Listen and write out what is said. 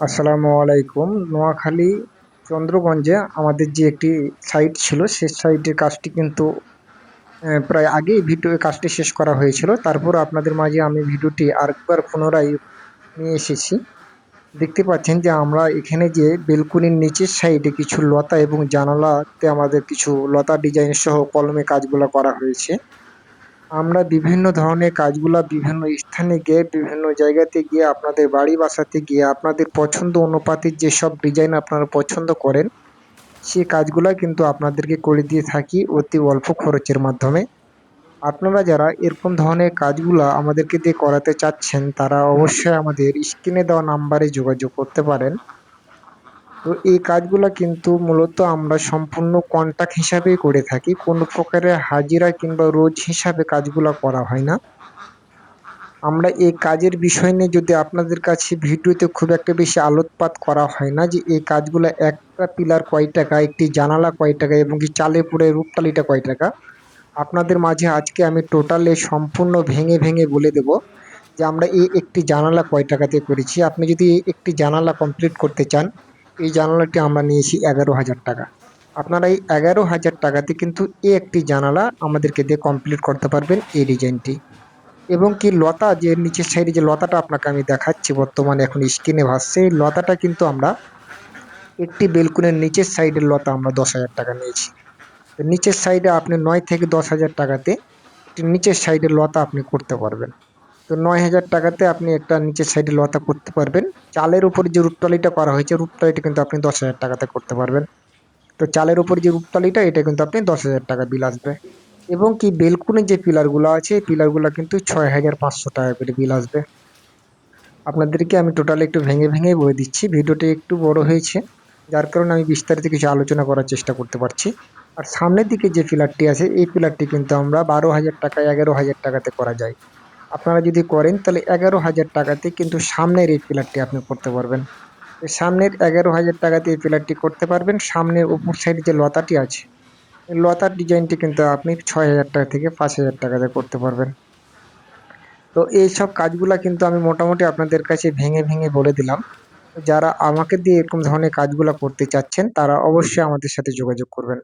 আসসালামু আলাইকুম। নোয়াখালী, চন্দ্রগঞ্জে আমাদের যে একটি সাইট ছিল সে সাইটের কাজটি কিন্তু প্রায় আগেই ভিডিও কাজটি শেষ করা হয়েছিল। তারপর আপনাদের মাঝে আমি ভিডিওটি আরেকবার পুনরায় নিয়ে এসেছি। দেখতে পাচ্ছেন যে আমরা এখানে যে বেলকুনির নিচের সাইডে কিছু লতা এবং জানালাতে আমাদের কিছু লতা ডিজাইন সহ কলমে কাজগুলো করা হয়েছে। আমরা বিভিন্ন ধরনের কাজগুলা বিভিন্ন স্থানে গিয়ে, বিভিন্ন জায়গাতে গিয়ে, আপনাদের বাড়ি বাসাতে গিয়ে, আপনাদের পছন্দ অনুপাতে যেসব ডিজাইন আপনারা পছন্দ করেন, সে কাজগুলা কিন্তু আপনাদেরকে করে দিয়ে থাকি অতি অল্প খরচের মাধ্যমে। আপনারা যারা এরকম ধরনের কাজগুলা আমাদেরকে দিয়ে করাতে চাচ্ছেন, তারা অবশ্যই আমাদের স্ক্রিনে দেওয়া নাম্বারে যোগাযোগ করতে পারেন। তো এই কাজগুলা কিন্তু মূলত আমরা সম্পূর্ণ কন্ট্রাক্ট হিসাবেই করে থাকি। কোনো প্রকারের হাজিরা কিংবা রোজ হিসাবে কাজগুলা করা হয় না। আমরা এই কাজের বিষয় নিয়ে যদি আপনাদের কাছে ভিডিওতে খুব একটা বেশি আলোকপাত করা হয় না যে এই কাজগুলো একটা পিলার কয় টাকা, একটি জানালা কয় টাকা এবং কি চালে পুরে রূপটালিটা কয় টাকা, আপনাদের মাঝে আজকে আমি টোটালে সম্পূর্ণ ভেঙে ভেঙে বলে দেব যে আমরা এই একটি জানালা কয় টাকাতে করেছি। আপনি যদি একটি জানালা কমপ্লিট করতে চান এই জানালাটি আমরা নিয়েছি এগারো হাজার টাকা। আপনারা এই এগারো হাজার টাকাতে কিন্তু এই একটি জানালা আমাদেরকে দিয়ে কমপ্লিট করতে পারবেন এই ডিজাইনটি। এবং কি লতা যে নিচের সাইডে যে লতাটা আপনাকে আমি দেখাচ্ছি, বর্তমানে এখন স্ক্রিনে ভাসছে, এই লতাটা কিন্তু আমরা একটি বেলকুনের নিচের সাইডের লতা আমরা দশ হাজার টাকা নিয়েছি। নিচের সাইডে আপনি নয় থেকে দশ হাজার টাকাতে নিচের সাইডের লতা আপনি করতে পারবেন। তো নয় হাজার টাকাতে আপনি একটা নিচের সাইডে লতা করতে পারবেন। চালের উপর যে রূপটলিটা করা হয়েছে রূপটলিটা কিন্তু আপনি দশ হাজার টাকাতে করতে পারবেন। তো চালের উপর যে রূপটলিটা এটা কিন্তু আপনি দশ হাজার টাকা বিল আসবে। এবং কি বেলকুনির যে পিলারগুলো আছে, এই পিলারগুলো কিন্তু ছয় হাজার পাঁচশো টাকা করে বিল আসবে। আপনাদেরকে আমি টোটাল একটু ভেঙে ভেঙে বলে দিচ্ছি, ভিডিওটি একটু বড় হয়েছে, যার কারণে আমি বিস্তারিত কিছু আলোচনা করার চেষ্টা করতে পারছি। আর সামনের দিকে যে পিলারটি আছে, এই পিলারটি কিন্তু আমরা বারো হাজার টাকা এগারো হাজার টাকাতে করা যায়। আপনারা যদি করেন, তাহলে এগারো হাজার টাকাতে কিন্তু সামনের এই পিলারটি আপনি করতে পারবেন। সামনের এগারো হাজার টাকাতে এই পিলারটি করতে পারবেন। সামনের উপর সাইডে যে লতাটি আছে লতার ডিজাইনটি কিন্তু আপনি ছয় হাজার টাকা থেকে পাঁচ হাজার টাকাতে করতে পারবেন। তো এই সব কাজগুলা কিন্তু আমি মোটামুটি আপনাদের কাছে ভেঙে ভেঙে বলে দিলাম। যারা আমাকে দিয়ে এরকম ধরনের কাজগুলো করতে চাচ্ছেন, তারা অবশ্যই আমাদের সাথে যোগাযোগ করবেন।